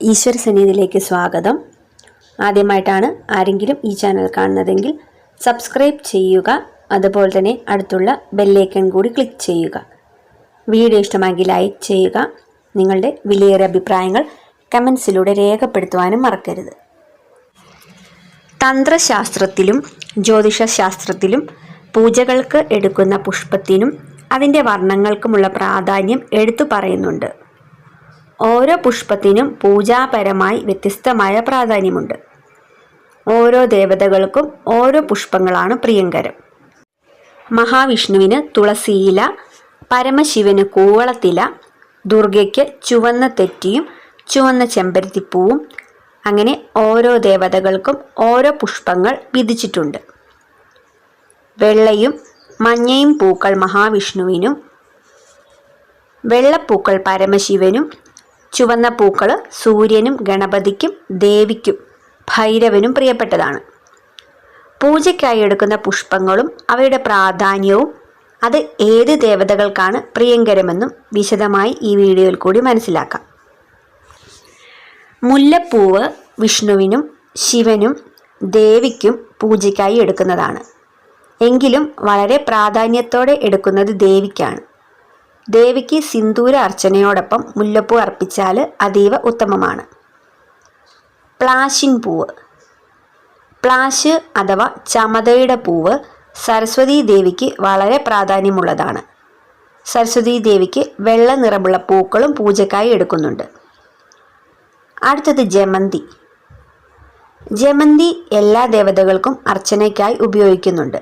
ഈശ്വര സന്നിധിയിലേക്ക് സ്വാഗതം. ആദ്യമായിട്ടാണ് ആരെങ്കിലും ഈ ചാനൽ കാണുന്നതെങ്കിൽ സബ്സ്ക്രൈബ് ചെയ്യുക അതുപോലെ തന്നെ അടുത്തുള്ള ബെല്ലൈക്കൺ കൂടി ക്ലിക്ക് ചെയ്യുക. വീഡിയോ ഇഷ്ടമാക്കി ലൈക്ക് ചെയ്യുക നിങ്ങളുടെ വിലയേറിയ അഭിപ്രായങ്ങൾ കമൻസിലൂടെ രേഖപ്പെടുത്തുവാനും മറക്കരുത്. തന്ത്രശാസ്ത്രത്തിലും ജ്യോതിഷശാസ്ത്രത്തിലും പൂജകൾക്ക് എടുക്കുന്ന പുഷ്പത്തിനും അതിന്റെ വർണങ്ങൾക്കുമുള്ള പ്രാധാന്യം എടുത്തു പറയുന്നുണ്ട്. ഓരോ പുഷ്പത്തിനും പൂജാപരമായി വ്യത്യസ്തമായ പ്രാധാന്യമുണ്ട്. ഓരോ ദേവതകൾക്കും ഓരോ പുഷ്പങ്ങളാണ് പ്രിയങ്കരം. മഹാവിഷ്ണുവിന് തുളസിയില പരമശിവന് കൂവളത്തില ദുർഗയ്ക്ക് ചുവന്ന തെറ്റിയും ചുവന്ന ചെമ്പരത്തിപ്പൂവും അങ്ങനെ ഓരോ ദേവതകൾക്കും ഓരോ പുഷ്പങ്ങൾ വിധിച്ചിട്ടുണ്ട്. വെള്ളയും മഞ്ഞയും പൂക്കൾ മഹാവിഷ്ണുവിനും വെള്ളപ്പൂക്കൾ പരമശിവനും ചുവന്ന പൂക്കൾ സൂര്യനും ഗണപതിക്കും ദേവിക്കും ഭൈരവനും പ്രിയപ്പെട്ടതാണ്. പൂജയ്ക്കായി എടുക്കുന്ന പുഷ്പങ്ങളും അവയുടെ പ്രാധാന്യവും അത് ഏത് ദേവതകൾക്കാണ് പ്രിയങ്കരമെന്നും വിശദമായി ഈ വീഡിയോയിൽ കൂടി മനസ്സിലാക്കാം. മുല്ലപ്പൂവ് വിഷ്ണുവിനും ശിവനും ദേവിക്കും പൂജയ്ക്കായി എടുക്കുന്നതാണ്. എങ്കിലും വളരെ പ്രാധാന്യത്തോടെ എടുക്കുന്നത് ദേവിക്കാണ്. ദേവിക്ക് സിന്ദൂര അർച്ചനയോടൊപ്പം മുല്ലപ്പൂ അർപ്പിച്ചാൽ അതീവ ഉത്തമമാണ്. പ്ലാശിൻ പൂവ്. പ്ലാശ് അഥവാ ചമതയുടെ പൂവ് സരസ്വതി ദേവിക്ക് വളരെ പ്രാധാന്യമുള്ളതാണ്. സരസ്വതി ദേവിക്ക് വെള്ള നിറമുള്ള പൂക്കളും പൂജക്കായി എടുക്കുന്നുണ്ട്. അടുത്തത് ജമന്തി. ജമന്തി എല്ലാ ദേവതകൾക്കും അർച്ചനയ്ക്കായി ഉപയോഗിക്കുന്നുണ്ട്.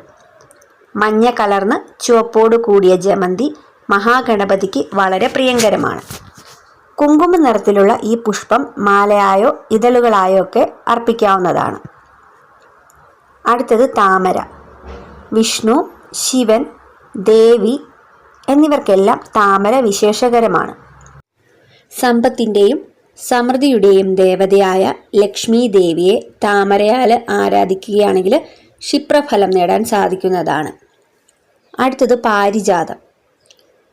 മഞ്ഞ കലർന്ന് ചുവപ്പോട് കൂടിയ ജമന്തി മഹാഗണപതിക്ക് വളരെ പ്രിയങ്കരമാണ്. കുങ്കുമ നിറത്തിലുള്ള ഈ പുഷ്പം മാലയായോ ഇതളുകളായോ ഒക്കെ അർപ്പിക്കാവുന്നതാണ്. അടുത്തത് താമര. വിഷ്ണു ശിവൻ ദേവി എന്നിവർക്കെല്ലാം താമര വിശേഷകരമാണ്. സമ്പത്തിന്റെയും സമൃദ്ധിയുടെയും ദേവതയായ ലക്ഷ്മി ദേവിയെ താമരയാൽ ആരാധിക്കുകയാണെങ്കിൽ ക്ഷിപ്രഫലം നേടാൻ സാധിക്കുന്നതാണ്. അടുത്തത് പാരിജാതം.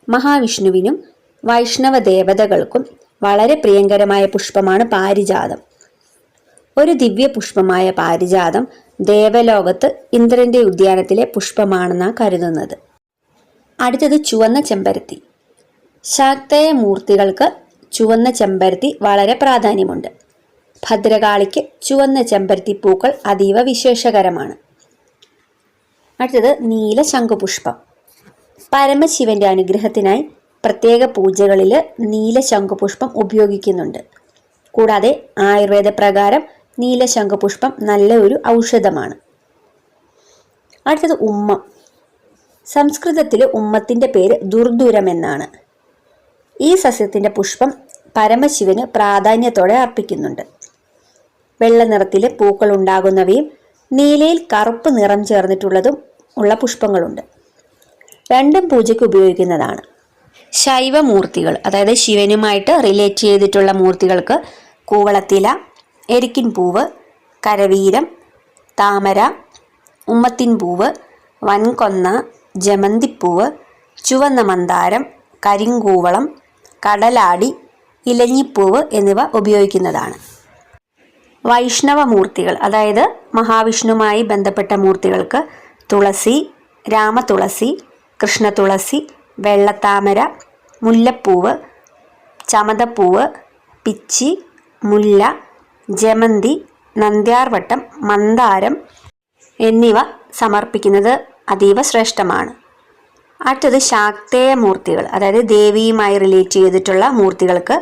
മഹാവിഷ്ണുവിനും വൈഷ്ണവ ദേവതകൾക്കും വളരെ പ്രിയങ്കരമായ പുഷ്പമാണ് പാരിജാതം. ഒരു ദിവ്യ പുഷ്പമായ പാരിജാതം ദേവലോകത്ത് ഇന്ദ്രന്റെ ഉദ്യാനത്തിലെ പുഷ്പമാണെന്നാണ് കരുതുന്നത്. അടുത്തത് ചുവന്ന ചെമ്പരത്തി. ശാക്തയ മൂർത്തികൾക്ക് ചുവന്ന ചെമ്പരത്തി വളരെ പ്രാധാന്യമുണ്ട്. ഭദ്രകാളിക്ക് ചുവന്ന ചെമ്പരത്തി പൂക്കൾ അതീവ വിശേഷകരമാണ്. അടുത്തത് നീല ശംഖുപുഷ്പം. പരമശിവന്റെ അനുഗ്രഹത്തിനായി പ്രത്യേക പൂജകളിൽ നീല ശംഖുപുഷ്പം ഉപയോഗിക്കുന്നുണ്ട്. കൂടാതെ ആയുർവേദ പ്രകാരം നീല ശംഖുപുഷ്പം നല്ല ഒരു ഔഷധമാണ്. അടുത്തത് ഉമ്മ. സംസ്കൃതത്തിൽ ഉമ്മത്തിന്റെ പേര് ദുർദൂരം എന്നാണ്. ഈ സസ്യത്തിന്റെ പുഷ്പം പരമശിവന് പ്രാധാന്യത്തോടെ അർപ്പിക്കുന്നുണ്ട്. വെള്ള നിറത്തിൽ പൂക്കൾ ഉണ്ടാകുന്നവയും നീലയിൽ കറുപ്പ് നിറം ചേർന്നിട്ടുള്ളതും ഉള്ള പുഷ്പങ്ങളുണ്ട്. രണ്ടും പൂജയ്ക്ക് ഉപയോഗിക്കുന്നതാണ്. ശൈവമൂർത്തികൾ അതായത് ശിവനുമായിട്ട് റിലേറ്റ് ചെയ്തിട്ടുള്ള മൂർത്തികൾക്ക് കൂവളത്തില എരിക്കിൻ പൂവ് കരവീരം താമര ഉമ്മത്തിൻ പൂവ് വൻകൊന്ന ജമന്തിപ്പൂവ് ചുവന്ന മന്ദാരം കരിങ്കൂവളം കടലാടി ഇലഞ്ഞിപ്പൂവ് എന്നിവ ഉപയോഗിക്കുന്നതാണ്. വൈഷ്ണവ മൂർത്തികൾ അതായത് മഹാവിഷ്ണുമായി ബന്ധപ്പെട്ട മൂർത്തികൾക്ക് തുളസി രാമതുളസി കൃഷ്ണതുളസി വെള്ളത്താമര മുല്ലപ്പൂവ് ചമതപ്പൂവ് പിച്ചി മുല്ല ജമന്തി നന്ദ്യാർവട്ടം മന്ദാരം എന്നിവ സമർപ്പിക്കുന്നത് അതീവ ശ്രേഷ്ഠമാണ്. അടുത്തത് ശാക്തേയ മൂർത്തികൾ അതായത് ദേവിയുമായി റിലേറ്റ് ചെയ്തിട്ടുള്ള മൂർത്തികൾക്ക്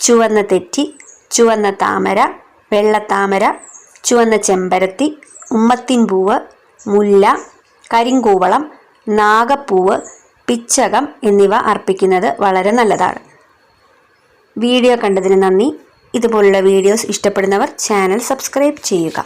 ചുവന്ന തെറ്റി ചുവന്ന താമര വെള്ളത്താമര ചുവന്ന ചെമ്പരത്തി ഉമ്മത്തിൻ പൂവ് മുല്ല കരിങ്കൂവളം നാഗപ്പൂവ് പിച്ചകം എന്നിവ അർപ്പിക്കുന്നത് വളരെ നല്ലതാണ്. വീഡിയോ കണ്ടതിന് നന്ദി. ഇതുപോലുള്ള വീഡിയോസ് ഇഷ്ടപ്പെടുന്നവർ ചാനൽ സബ്സ്ക്രൈബ് ചെയ്യുക.